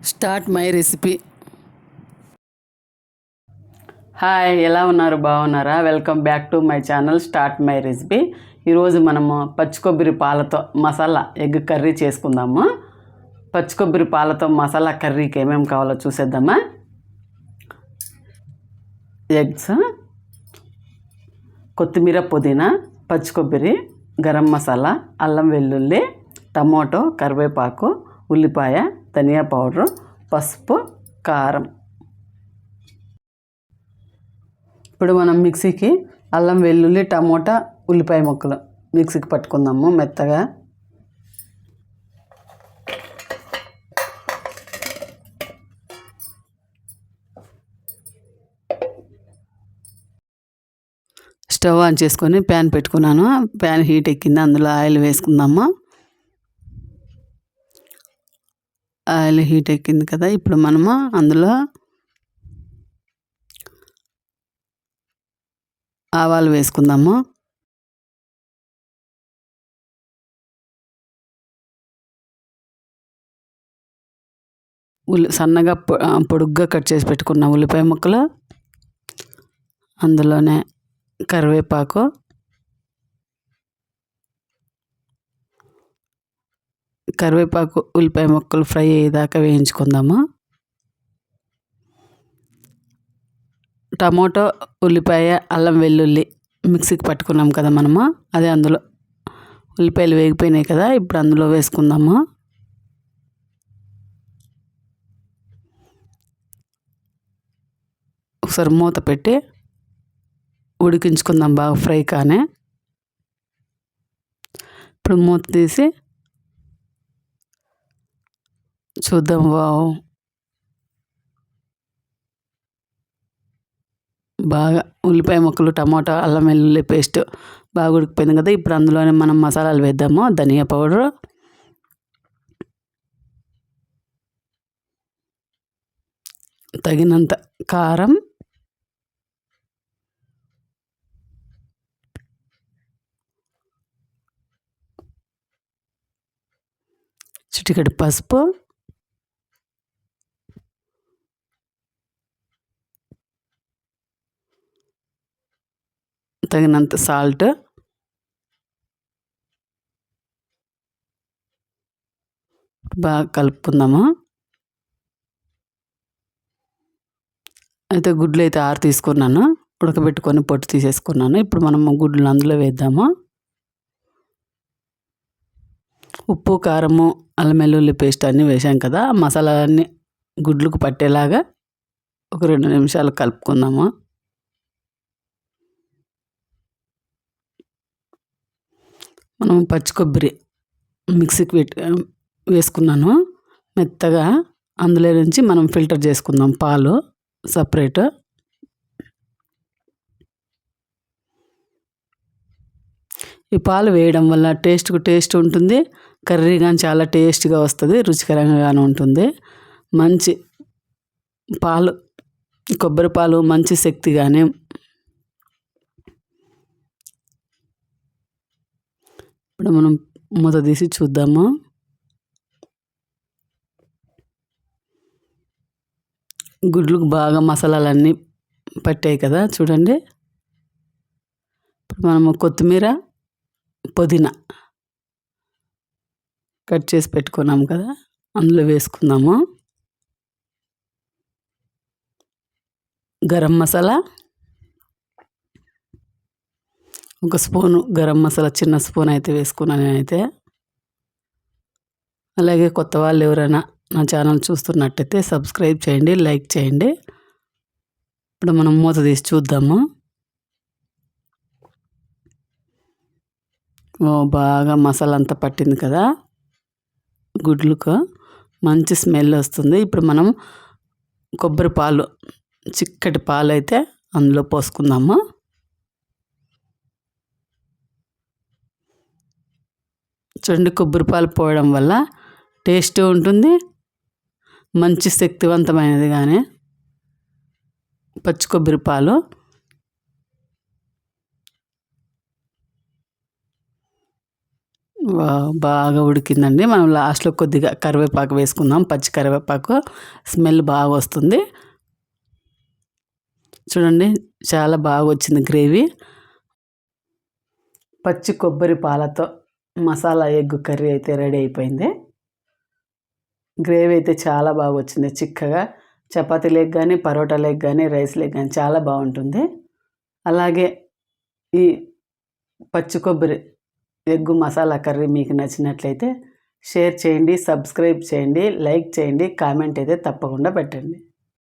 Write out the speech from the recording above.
Start my recipe. Hi ఎలా ఉన్నారు? బాగున్నారా? Welcome back to my channel start my recipe. ఈరోజు మనము పచ్చి కొబ్బరి పాలతో మసాలా ఎగ్ కర్రీ చేసుకుందాము. పచ్చి కొబ్బరి పాలతో మసాలా కర్రీకి ఏమేమి కావాలో చూసేద్దామా? ఎగ్స్ కొత్తిమీర పుదీనా పచ్చి కొబ్బరి గరం మసాలా అల్లం వెల్లుల్లి టమోటో కరివేపాకు ఉల్లిపాయ ధనియా పౌడరు పసుపు కారం. ఇప్పుడు మనం మిక్సీకి అల్లం వెల్లుల్లి టమోటా ఉల్లిపాయ ముక్కలు మిక్సీకి పట్టుకుందాము మెత్తగా. స్టవ్ ఆన్ చేసుకొని ప్యాన్ పెట్టుకున్నాను. ప్యాన్ హీట్ ఎక్కింది. అందులో ఆయిల్ వేసుకుందాము. ఆయిల్ హీట్ ఎక్కింది కదా ఇప్పుడు మనము అందులో ఆవాలు వేసుకుందాము. ఉల్లి సన్నగా పొడుగ్గా కట్ చేసి పెట్టుకున్న ఉల్లిపాయ ముక్కలు అందులోనే కరివేపాకు కరివేపాకు ఉల్లిపాయ ముక్కలు ఫ్రై అయ్యేదాకా వేయించుకుందాము? టమాటో ఉల్లిపాయ అల్లం వెల్లుల్లి మిక్సీకి పట్టుకున్నాం కదా మనము? అదే అందులో ఉల్లిపాయలు వేగిపోయినాయి కదా ఇప్పుడు అందులో వేసుకుందాము? ఒకసారి మూత పెట్టి ఉడికించుకుందాం బాగా ఫ్రై కానీ. ఇప్పుడు మూత తీసి చూద్దాం. వావ్. బాగా ఉల్లిపాయ ముక్కలు టమాటా అల్లం వెల్లుల్లి పేస్ట్ బాగా ఉడికిపోయింది కదా. ఇప్పుడు అందులోనే మనం మసాలాలు వేద్దాము. ధనియా పౌడర్. తగినంత కారం. చిటికెడు పసుపు. తగినంత సాల్ట్. బాగా కలుపుకుందాము. అయితే గుడ్లు అయితే ఆరు తీసుకున్నాను. ఉడకబెట్టుకొని పొట్టు తీసేసుకున్నాను. ఇప్పుడు మనం గుడ్లు అందులో వేద్దాము. ఉప్పు కారము అల్లం వెల్లుల్లి పేస్ట్ అన్నీ వేసాం కదా. మసాలాలన్నీ గుడ్లకు పట్టేలాగా ఒక రెండు నిమిషాలు కలుపుకుందాము. మనం పచ్చి కొబ్బరి మిక్సీకి పెట్టి వేసుకున్నాను. మెత్తగా అందులో నుంచి మనం ఫిల్టర్ చేసుకుందాం పాలు సపరేట్. ఈ పాలు వేయడం వల్ల టేస్ట్కు టేస్ట్ ఉంటుంది కర్రీ కానీ చాలా టేస్ట్గా వస్తుంది రుచికరంగానే ఉంటుంది. మంచి పాలు కొబ్బరి పాలు మంచి శక్తి కానీ ఇప్పుడు మనం మూత తీసి చూద్దాము? గుడ్లకు బాగా మసాలాలన్నీ పట్టాయి కదా చూడండి. ఇప్పుడు మనము కొత్తిమీర పుదీనా కట్ చేసి పెట్టుకున్నాము కదా అందులో వేసుకుందాము. గరం మసాలా ఒక స్పూను గరం మసాలా చిన్న స్పూన్ అయితే వేసుకున్నాను నేనైతే. అలాగే కొత్త వాళ్ళు ఎవరైనా నా ఛానల్ చూస్తున్నట్టయితే సబ్స్క్రైబ్ చేయండి లైక్ చేయండి. ఇప్పుడు మనం మూత తీసి చూద్దాము. ఓ బాగా మసాలా అంతా పట్టింది కదా. గుడ్లకు మంచి స్మెల్ వస్తుంది. ఇప్పుడు మనం కొబ్బరి పాలు చిక్కటి పాలు అయితే అందులో పోసుకుందాము. చూడండి కొబ్బరి పాలు పోయడం వల్ల టేస్ట్ ఉంటుంది మంచి శక్తివంతమైనది కానీ పచ్చి కొబ్బరి పాలు. వా- బాగా ఉడికిందండి. మనం లాస్ట్లో కొద్దిగా కరివేపాకు వేసుకుందాం. పచ్చి కరివేపాకు స్మెల్ బాగా వస్తుంది. చూడండి చాలా బాగా వచ్చింది గ్రేవీ. పచ్చి కొబ్బరి పాలతో మసాలా ఎగ్ కర్రీ అయితే రెడీ అయిపోయింది. గ్రేవీ అయితే చాలా బాగా వచ్చింది. చిక్కగా చపాతీ లెగ్ కానీ పరోటా లెగ్ కానీ రైస్ లెగ్ కానీ చాలా బాగుంటుంది. అలాగే ఈ పచ్చి కొబ్బరి ఎగ్గు మసాలా కర్రీ మీకు నచ్చినట్లయితే షేర్ చేయండి సబ్స్క్రైబ్ చేయండి లైక్ చేయండి కామెంట్ అయితే తప్పకుండా పెట్టండి.